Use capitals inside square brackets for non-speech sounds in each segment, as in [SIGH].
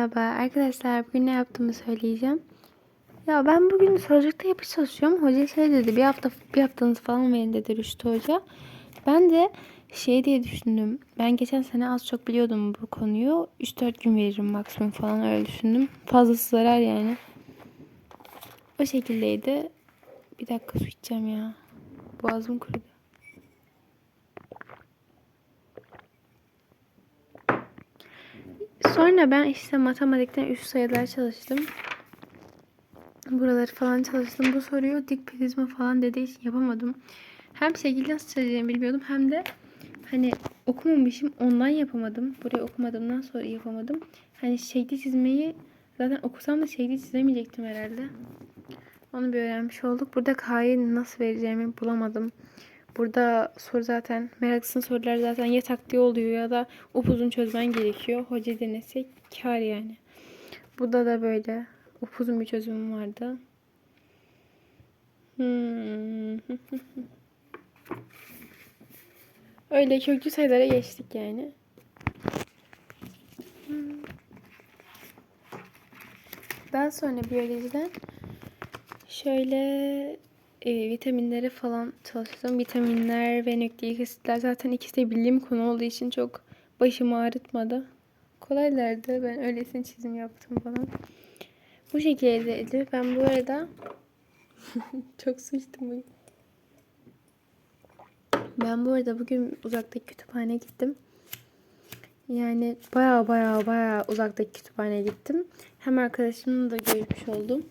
Merhaba arkadaşlar bugün ne yaptığımı söyleyeceğim. Ya ben bugün sözlükte yapı çalışıyorum. Hoca şey dedi bir hafta bir haftanız falan verin dedi Rüştü Hoca. Ben de şey diye düşündüm. Ben geçen sene az çok biliyordum bu konuyu. 3-4 gün veririm maksimum falan öyle düşündüm. Fazlası zarar yani. O şekildeydi. Bir dakika su içeceğim ya. Boğazım kurudu. Sonra ben işte matematikten üst sayılar çalıştım. Buraları falan çalıştım. Bu soruyu dik prizma falan dediği için yapamadım. Hem şekilde nasıl çözeceğimi bilmiyordum hem de hani okumamışım ondan yapamadım. Burayı okumadığımdan sonra yapamadım. Hani şekli çizmeyi zaten okusam da şekli çizemeyecektim herhalde. Onu bir öğrenmiş olduk. Burada K'yı nasıl vereceğimi bulamadım. Burada soru zaten meraklısın sorular zaten ya taktiği oluyor ya da upuzun çözmen gerekiyor. Hoca denesek kar yani. Burada da böyle upuzun bir çözümüm vardı. Hmm. [LAUGHS] Öyle köklü sayılara geçtik yani. Hmm. Daha sonra biyolojiden şöyle e, vitaminlere falan çalıştım. Vitaminler ve nükleik asitler zaten ikisi de bildiğim konu olduğu için çok başımı ağrıtmadı. Kolaylardı. Ben öylesine çizim yaptım falan. Bu şekildeydi. Ben bu arada [LAUGHS] çok su içtim bugün. Ben bu arada bugün uzaktaki kütüphaneye gittim. Yani baya baya baya uzaktaki kütüphaneye gittim. Hem arkadaşımla da görüşmüş oldum.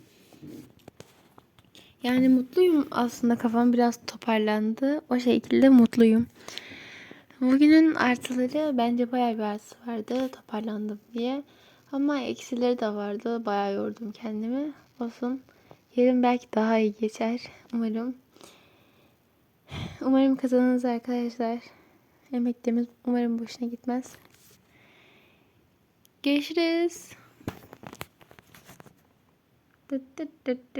Yani mutluyum aslında kafam biraz toparlandı. O şekilde mutluyum. Bugünün artıları bence bayağı bir artısı vardı toparlandım diye. Ama eksileri de vardı. Bayağı yordum kendimi. Olsun. Yarın belki daha iyi geçer. Umarım. Umarım kazanırız arkadaşlar. Emeklerimiz umarım boşuna gitmez. Görüşürüz.